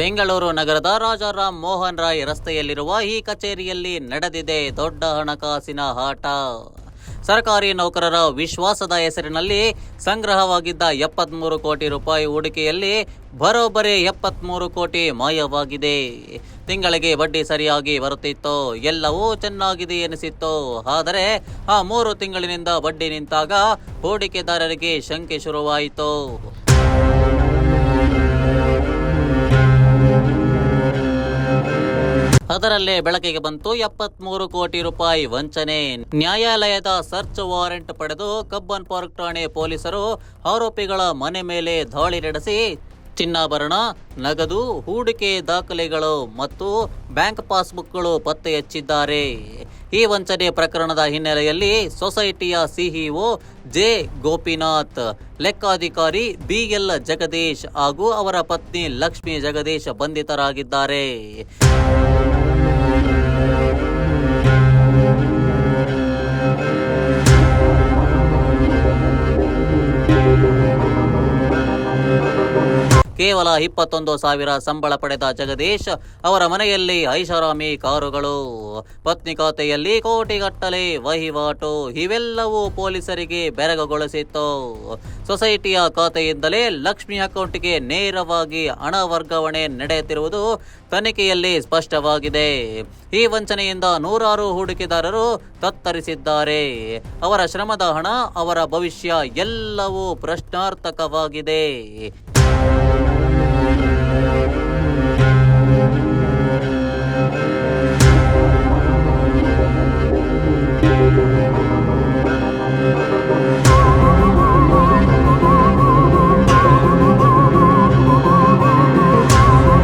ಬೆಂಗಳೂರು ನಗರದ ರಾಜಾರಾಮ್ ಮೋಹನ್ ರಾಯ್ ರಸ್ತೆಯಲ್ಲಿರುವ ಈ ಕಚೇರಿಯಲ್ಲಿ ನಡೆದಿದೆ ದೊಡ್ಡ ಹಣಕಾಸಿನ ಆಟ. ಸರ್ಕಾರಿ ನೌಕರರ ವಿಶ್ವಾಸದ ಹೆಸರಿನಲ್ಲಿ ಸಂಗ್ರಹವಾಗಿದ್ದ ಎಪ್ಪತ್ಮೂರು ಕೋಟಿ ರೂಪಾಯಿ ಹೂಡಿಕೆಯಲ್ಲಿ ಬರೋಬ್ಬರಿ ಎಪ್ಪತ್ಮೂರು ಕೋಟಿ ಮಾಯವಾಗಿದೆ. ತಿಂಗಳಿಗೆ ಬಡ್ಡಿ ಸರಿಯಾಗಿ ಬರುತ್ತಿತ್ತು, ಎಲ್ಲವೂ ಚೆನ್ನಾಗಿದೆ ಎನಿಸಿತ್ತು, ಆದರೆ ಆ ಮೂರು ತಿಂಗಳಿನಿಂದ ಬಡ್ಡಿ ನಿಂತಾಗ ಹೂಡಿಕೆದಾರರಿಗೆ ಶಂಕೆ ಶುರುವಾಯಿತು. ಅದರಲ್ಲೇ ಬೆಳಕಿಗೆ ಬಂತು ಎಪ್ಪತ್ಮೂರು ಕೋಟಿ ರೂಪಾಯಿ ವಂಚನೆ. ನ್ಯಾಯಾಲಯದ ಸರ್ಚ್ ವಾರೆಂಟ್ ಪಡೆದು ಕಬ್ಬನ್ ಪಾರ್ಕ್ ಠಾಣೆ ಪೊಲೀಸರು ಆರೋಪಿಗಳ ಮನೆ ಮೇಲೆ ದಾಳಿ ನಡೆಸಿ, ಚಿನ್ನಾಭರಣ, ನಗದು, ಹೂಡಿಕೆ ದಾಖಲೆಗಳು ಮತ್ತು ಬ್ಯಾಂಕ್ ಪಾಸ್ಬುಕ್ಗಳು ಪತ್ತೆ ಹಚ್ಚಿದ್ದಾರೆ. ಈ ವಂಚನೆ ಪ್ರಕರಣದ ಹಿನ್ನೆಲೆಯಲ್ಲಿ ಸೊಸೈಟಿಯ ಸಿಇಒ ಜೆ. ಗೋಪಿನಾಥ್, ಲೆಕ್ಕಾಧಿಕಾರಿ ಬಿಎಲ್ ಜಗದೀಶ್ ಹಾಗೂ ಅವರ ಪತ್ನಿ ಲಕ್ಷ್ಮಿ ಜಗದೀಶ್ ಬಂಧಿತರಾಗಿದ್ದಾರೆ. ಕೇವಲ ಇಪ್ಪತ್ತೊಂದು ಸಾವಿರ ಸಂಬಳ ಪಡೆದ ಜಗದೀಶ್ ಅವರ ಮನೆಯಲ್ಲಿ ಐಷಾರಾಮಿ ಕಾರುಗಳು. ಪತ್ನಿ ಖಾತೆಯಲ್ಲಿ ಕೋಟಿಗಟ್ಟಲೆ ವಹಿವಾಟು. ಇವೆಲ್ಲವೂ ಪೊಲೀಸರಿಗೆ ಬೆರಗುಗೊಳಿಸಿತ್ತು. ಸೊಸೈಟಿಯ ಖಾತೆಯಿಂದಲೇ ಲಕ್ಷ್ಮಿ ಅಕೌಂಟ್ಗೆ ನೇರವಾಗಿ ಹಣ ವರ್ಗಾವಣೆ ನಡೆಯುತ್ತಿರುವುದು ತನಿಖೆಯಲ್ಲಿ ಸ್ಪಷ್ಟವಾಗಿದೆ. ಈ ವಂಚನೆಯಿಂದ ನೂರಾರು ಹೂಡಿಕೆದಾರರು ತತ್ತರಿಸಿದ್ದಾರೆ. ಅವರ ಶ್ರಮದ ಹಣ, ಅವರ ಭವಿಷ್ಯ ಎಲ್ಲವೂ ಪ್ರಶ್ನಾರ್ಥಕವಾಗಿದೆ.